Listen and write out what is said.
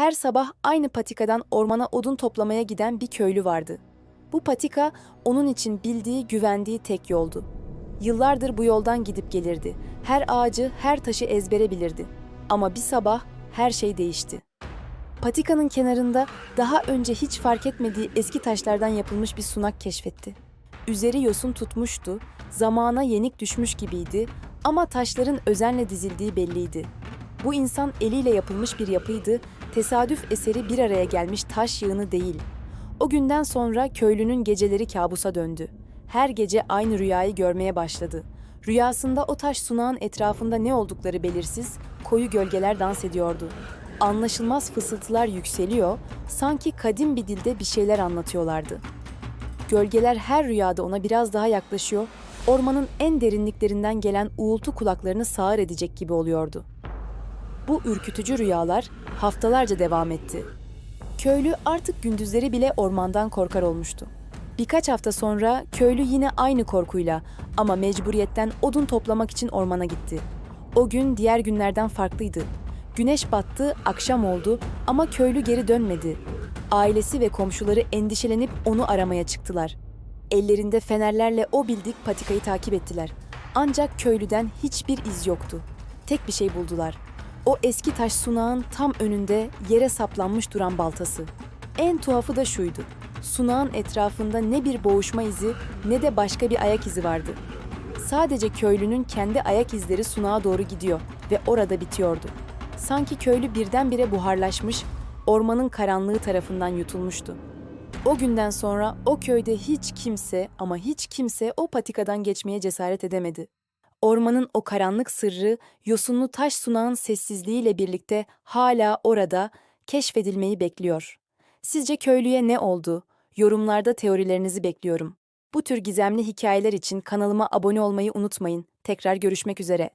Her sabah aynı patikadan ormana odun toplamaya giden bir köylü vardı. Bu patika onun için bildiği, güvendiği tek yoldu. Yıllardır bu yoldan gidip gelirdi. Her ağacı, her taşı ezbere bilirdi. Ama bir sabah her şey değişti. Patikanın kenarında daha önce hiç fark etmediği eski taşlardan yapılmış bir sunak keşfetti. Üzeri yosun tutmuştu, zamana yenik düşmüş gibiydi ama taşların özenle dizildiği belliydi. Bu insan eliyle yapılmış bir yapıydı, tesadüf eseri bir araya gelmiş taş yığını değil. O günden sonra köylünün geceleri kabusa döndü. Her gece aynı rüyayı görmeye başladı. Rüyasında o taş sunağın etrafında ne oldukları belirsiz, koyu gölgeler dans ediyordu. Anlaşılmaz fısıltılar yükseliyor, sanki kadim bir dilde bir şeyler anlatıyorlardı. Gölgeler her rüyada ona biraz daha yaklaşıyor, ormanın en derinliklerinden gelen uğultu kulaklarını sağır edecek gibi oluyordu. Bu ürkütücü rüyalar haftalarca devam etti. Köylü artık gündüzleri bile ormandan korkar olmuştu. Birkaç hafta sonra köylü yine aynı korkuyla ama mecburiyetten odun toplamak için ormana gitti. O gün diğer günlerden farklıydı. Güneş battı, akşam oldu ama köylü geri dönmedi. Ailesi ve komşuları endişelenip onu aramaya çıktılar. Ellerinde fenerlerle o bildik patikayı takip ettiler. Ancak köylüden hiçbir iz yoktu. Tek bir şey buldular. O eski taş sunağın tam önünde yere saplanmış duran baltası. En tuhafı da şuydu. Sunağın etrafında ne bir boğuşma izi ne de başka bir ayak izi vardı. Sadece köylünün kendi ayak izleri sunağa doğru gidiyor ve orada bitiyordu. Sanki köylü birdenbire buharlaşmış, ormanın karanlığı tarafından yutulmuştu. O günden sonra o köyde hiç kimse ama hiç kimse o patikadan geçmeye cesaret edemedi. Ormanın o karanlık sırrı, yosunlu taş sunağın sessizliğiyle birlikte hala orada keşfedilmeyi bekliyor. Sizce köylüye ne oldu? Yorumlarda teorilerinizi bekliyorum. Bu tür gizemli hikayeler için kanalıma abone olmayı unutmayın. Tekrar görüşmek üzere.